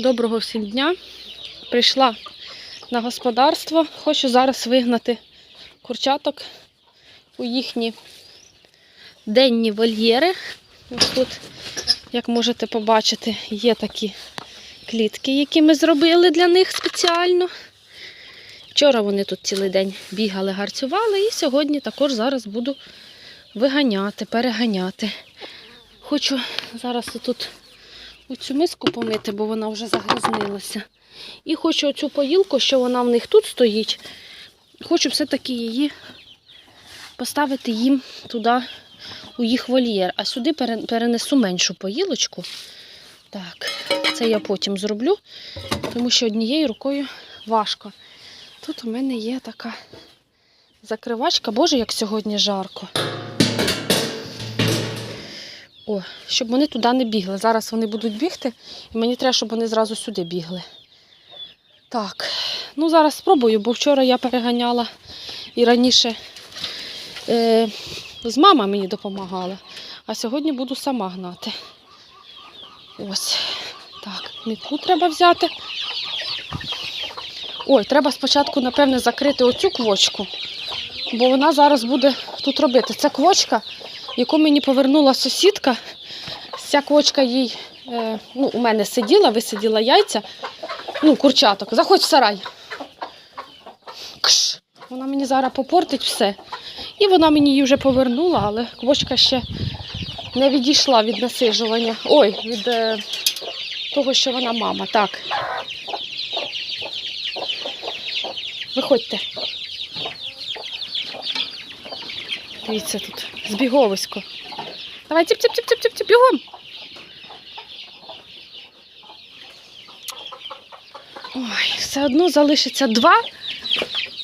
Доброго всім дня. Прийшла на господарство. Хочу зараз вигнати курчаток у їхні денні вольєри. Ось тут, як можете побачити, є такі клітки, які ми зробили для них спеціально. Вчора вони тут цілий день бігали, гарцювали, і сьогодні також зараз буду виганяти, переганяти. Хочу зараз тут оцю миску помити, бо вона вже загрязнилася. І хочу оцю поїлку, що вона в них тут стоїть. Хочу все-таки її поставити їм туди, у їх вольєр. А сюди перенесу меншу поїлочку. Так, це я потім зроблю, тому що однією рукою важко. Тут у мене є така закривачка. Боже, як сьогодні жарко. О, щоб вони туди не бігли. Зараз вони будуть бігти, і мені треба, щоб вони зразу сюди бігли. Так, ну зараз спробую, бо вчора я переганяла і раніше е, з мама мені допомагала, а сьогодні буду сама гнати. Ось. Так, мітку треба взяти. Ой, треба спочатку, напевне, закрити оцю квочку, бо вона зараз буде тут робити. Це квочка, яку мені повернула сусідка. Ця квочка їй, е, ну, у мене сиділа, висиділа яйця, ну, курчаток. Заходь в сарай. Кш. Вона мені зараз попортить все. І вона мені її вже повернула, але квочка ще не відійшла від насижування. Ой, від е, того, що вона мама. Так. Виходьте. Дивіться тут, збіговисько. Давай, тіп тіп тіп тіп тіп тіп бігом. Ой, все одно залишиться два,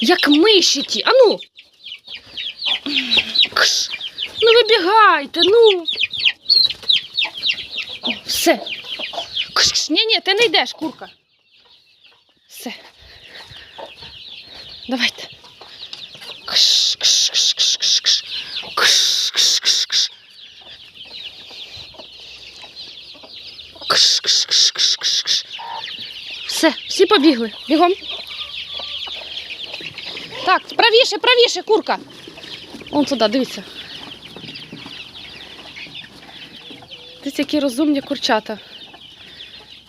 як миші ті. Ану. Кш. Ну вибігайте, ну. О, Все. Кш, кш. Ні, ні, ти не йдеш, курка. Все. Давайте. Кш, кш, кш, кш, кш, кш. Кш, кш, кш, кш. Кш, кш, кш, кш, кш, кш. Все, всі побігли. Бігом. Так, правіше, правіше, курка. Вон туди, дивіться. Дивіться, які розумні курчата.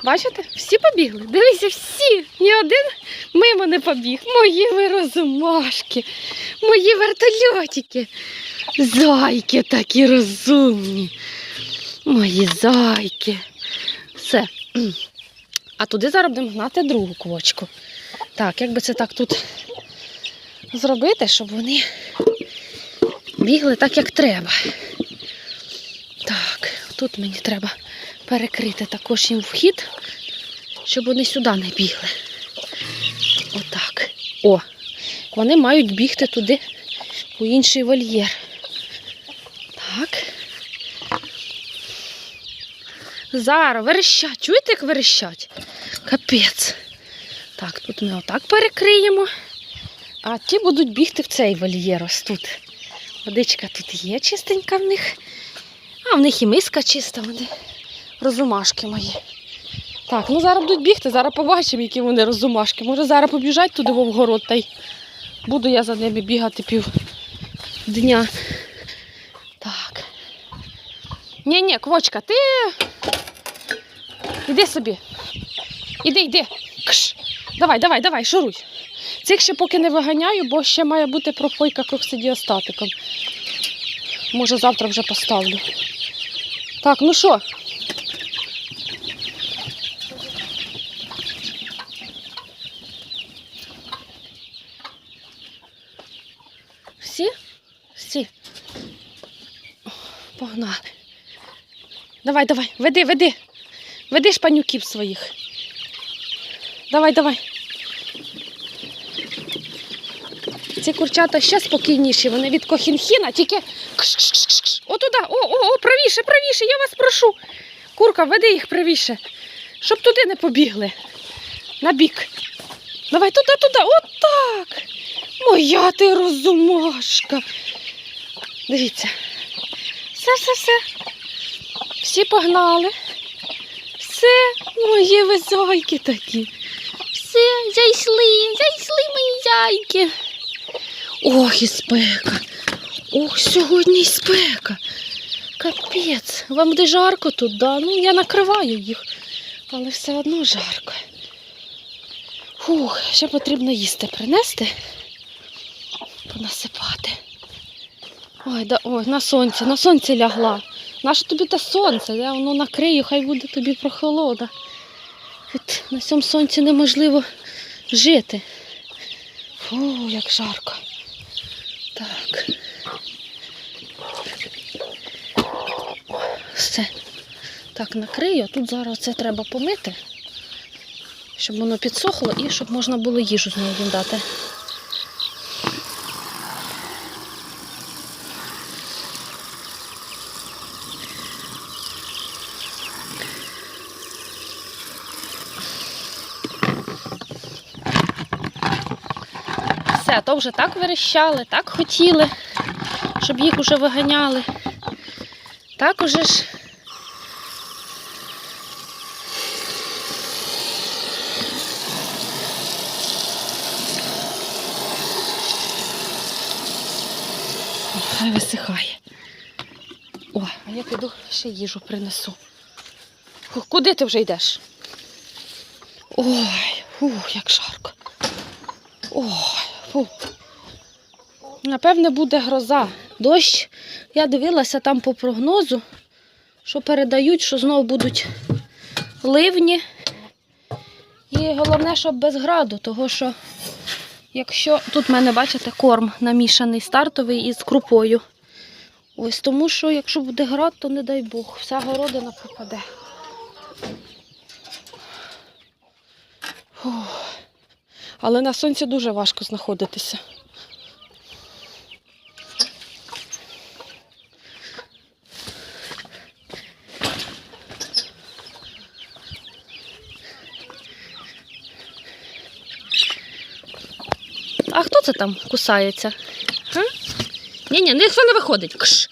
Бачите? Всі побігли. Дивіться, всі. Ні один мимо не побіг. Мої ви розумашки, мої вертольотики. Зайки такі розумні. Мої зайки. Все. А туди зараз будемо гнати другу квочку. Так, як би це так тут зробити, щоб вони бігли так, як треба. Так, тут мені треба перекрити також їм вхід, щоб вони сюди не бігли. Отак. О, вони мають бігти туди у інший вольєр. Так. Зараз верещать. Чуєте, як верещать? Капець. Так, тут ми отак перекриємо. А ті будуть бігти в цей вольєр ось тут. Водичка тут є чистенька в них. А в них і миска чиста, вони розумашки мої. Так, ну зараз будуть бігти, зараз побачимо, які вони розумашки. Може зараз побіжать туди в огород, та й буду я за ними бігати пів дня. Так. Ні, ні, квочка, ти. Іди собі. Іди, йди. Кш. Давай, давай, давай, шуруй. Цих ще поки не виганяю, бо ще має бути профойка коксидіостатиком. Може, завтра вже поставлю. Так, ну що? Всі? Всі. Погнали. Давай, давай, веди, веди. Веди шпанюків своїх. Давай, давай. Ці курчата ще спокійніші, вони від кохінхіна, тільки кш-кш-кш-кш. Отуда, о, о, о, правіше, правіше, я вас прошу. Курка, веди їх правіше, щоб туди не побігли. На бік. Давай туди, туди, отак. Моя ти розумашка. Дивіться. Все, все, все. Всі погнали. Все, мої ви зайки такі. Все, зайшли, зайшли мої зайки. Ох, і спека. Ох, сьогодні і спека. Капець. Вам буде жарко тут, да? Ну, я накриваю їх, але все одно жарко. Фух, ще потрібно їсти принести, понасипати. Ой, да, ой, на сонці, на сонці лягла. Наше тобі те сонце, я воно накрию, хай буде тобі прохолода. От на цьому сонці неможливо жити. Фу, як жарко. Так. Все. Так, накрию. Тут зараз це треба помити, щоб воно підсохло і щоб можна було їжу з нею дати. Все, то вже так верещали, так хотіли, щоб їх уже виганяли. Так уже ж. Хай висихає. О, а я піду ще їжу принесу. Куди ти вже йдеш? Ой, фух, як жарко. Ой, фу. Напевне, буде гроза. Дощ. Я дивилася там по прогнозу, що передають, що знову будуть ливні. І головне, щоб без граду, того що якщо тут в мене, бачите, корм намішаний стартовий із крупою. Ось тому що якщо буде град, то не дай Бог, вся городина пропаде. Фух. Але на сонці дуже важко знаходитися. А хто це там кусається? Ні-ні, ніхто не виходить. Кш.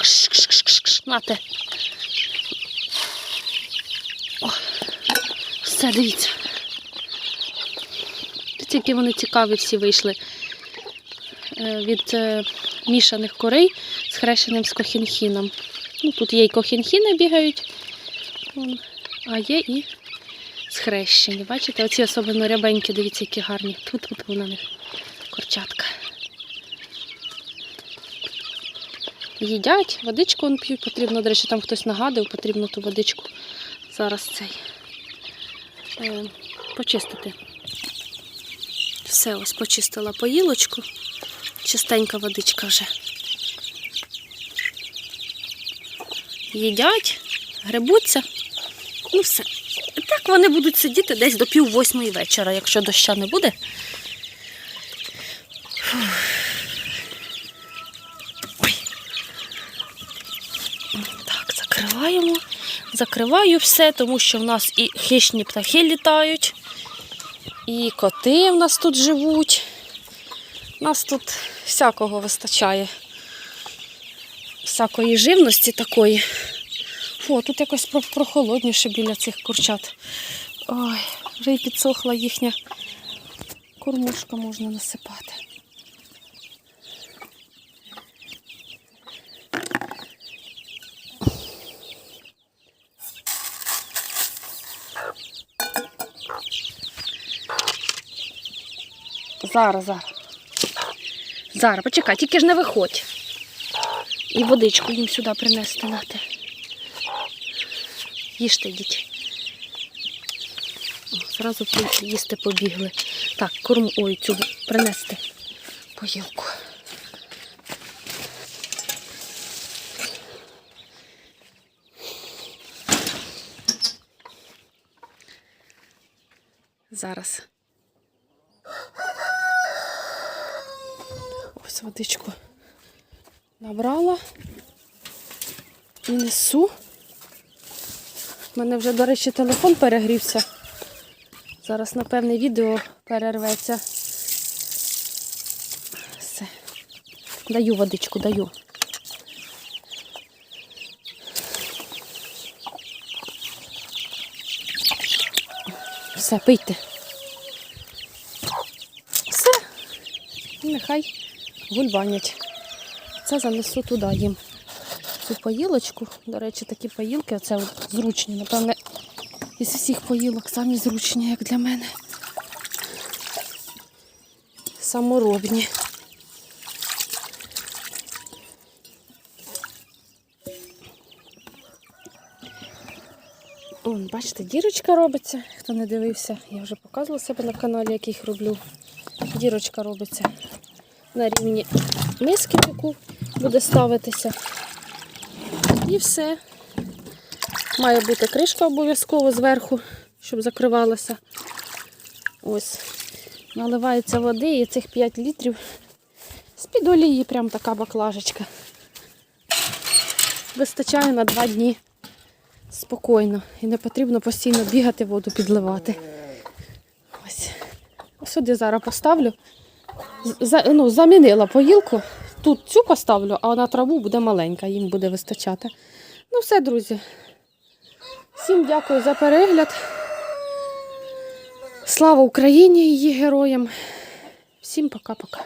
Кш, кш, кш, кш, кш. Нате. О, все, дивіться. Дивіться, які вони цікаві всі вийшли е, від е, мішаних корей з хрещеним з кохінхіном. Ну, тут є і кохінхіни бігають, а є і схрещені. Бачите, оці особливо рябенькі, дивіться, які гарні. Тут тут на них корчатка. Їдять, водичку вон п'ють, потрібно, до речі, там хтось нагадив, потрібно ту водичку зараз цей е, почистити. Все, ось почистила поїлочку. Чистенька водичка вже. Їдять, грибуться. Ну все. І так вони будуть сидіти десь до пів восьмої вечора, якщо доща не буде. Ой. Так, закриваємо. Закриваю все, тому що в нас і хищні птахи літають, і коти в нас тут живуть. У нас тут всякого вистачає. Всякої живності такої. О, тут якось прохолодніше біля цих курчат. Ой, вже й підсохла їхня кормушка можна насипати. Зараз, зараз. Зараз, почекай, тільки ж не виходь. І водичку їм сюди принести нате. Їжте, йдіть. Зразу їсти побігли. Так, корм, ой, цю принести поїлку. Зараз. Водичку набрала і несу. У мене вже, до речі, телефон перегрівся. Зараз, напевне, відео перерветься. Все. Даю водичку, даю. Все, пийте. Все. Нехай гульбанять. Це занесу туди їм. Цю поїлочку. До речі, такі поїлки, оце от зручні. Напевне, із всіх поїлок самі зручні, як для мене. Саморобні. Вон, бачите, дірочка робиться. Хто не дивився, я вже показувала себе на каналі, як їх роблю. Дірочка робиться на рівні миски, в яку буде ставитися. І все. Має бути кришка обов'язково зверху, щоб закривалася. Ось. Наливається води і цих 5 літрів з-під олії, прям така баклажечка. Вистачає на 2 дні спокійно. І не потрібно постійно бігати, воду підливати. Ось сюди зараз поставлю. За, ну, замінила поїлку. Тут цю поставлю, а на траву буде маленька, їм буде вистачати. Ну все, друзі. Всім дякую за перегляд. Слава Україні і її героям. Всім пока-пока.